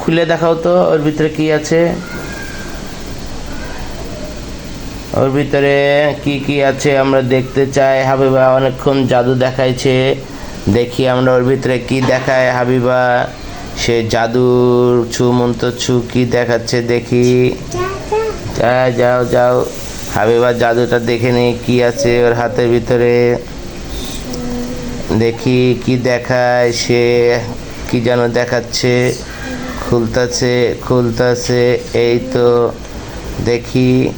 খুলে দেখাও তো, ওর ভিতরে কি আছে? ওর ভিতরে কি কি আছে আমরা দেখতে চাই। হাবিবা অনেকক্ষণ জাদু দেখাইছে। দেখি আমরা ওর ভিতরে কি দেখায় হাবিবা। সে জাদুর ছু মন্ত্র ছু কি দেখাচ্ছে দেখি। যাও যাও। হাবিবা জাদুটা দেখে নি, কি আছে ওর হাতের ভিতরে? দেখি কি দেখায় সে, কি যেন দেখাচ্ছে। খুলতাছে খুলতাছে, এই তো। দেখি,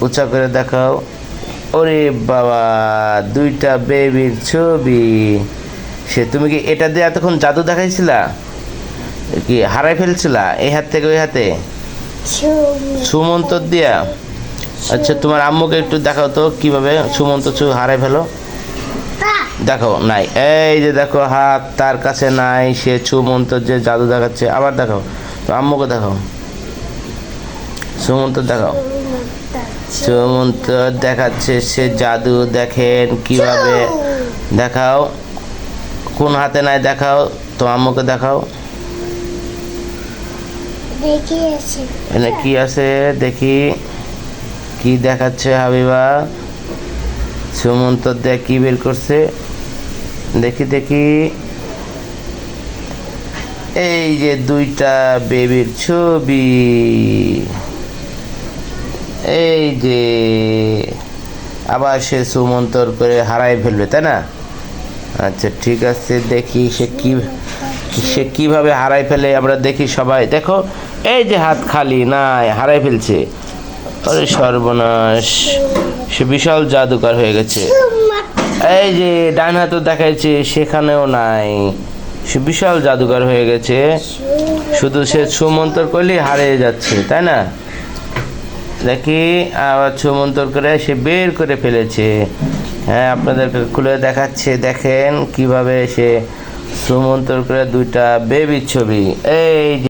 উঁচা করে দেখাও। ওরে বাবা, দুইটা বেবির ছবি। সে, তুমি কি এটা দিয়ে এতক্ষণ জাদু দেখাইছিলা? কি, হারাই ফেলছিলা? এই হাত থেকে, ওই হাতে? সুমন্ত। দিয়া? আচ্ছা তোমার আম্মুকে একটু দেখাও তো কীভাবে সুমন্ত চু হারাই ফেলো। দেখো নাই। এই যে দেখো হাত তার কাছে নাই সে সুমন্ত যে জাদু দেখাচ্ছে আবার দেখাও। তো আম্মুকে দেখাও। সুমন্ত দেখাও। সুমন্ত দেখাচ্ছে সে জাদু দেখেন কীভাবে। দেখাও। কোন হাতে নাই দেখাও। তো আম্মুকে দেখাও। এখানে কি আছে দেখি। কি দেখাচ্ছে হাবিবা? সুমন্ত দেখ কি বের করছে। দেখি দেখি। এই যে দুইটা বেবির ছবি। এই যে আবার সে সুমন্তর করে হারাই ফেলবে, তাই না? আচ্ছা ঠিক আছে, দেখি সে কি সে কীভাবে হারাই ফেলে, আমরা দেখি সবাই। দেখো, এই যে হাত খালি, নাই হারাই ফেলছে। সর্বনাশ, সে বিশাল জাদুকর হয়ে গেছে। এই যে ডান হাতও দেখাইছে, সেখানেও নাই। সে বিশাল জাদুকর হয়ে গেছে। শুধু সে সুমন্তর করলেই হারিয়ে যাচ্ছে, তাই না? দেখি, আবার সুমন্তর করে সে বের করে ফেলেছে। হ্যাঁ আপনাদেরকে খুলে দেখাচ্ছে, দেখেন কীভাবে সে সুমন্তর করে দুইটা বেবির ছবি। এই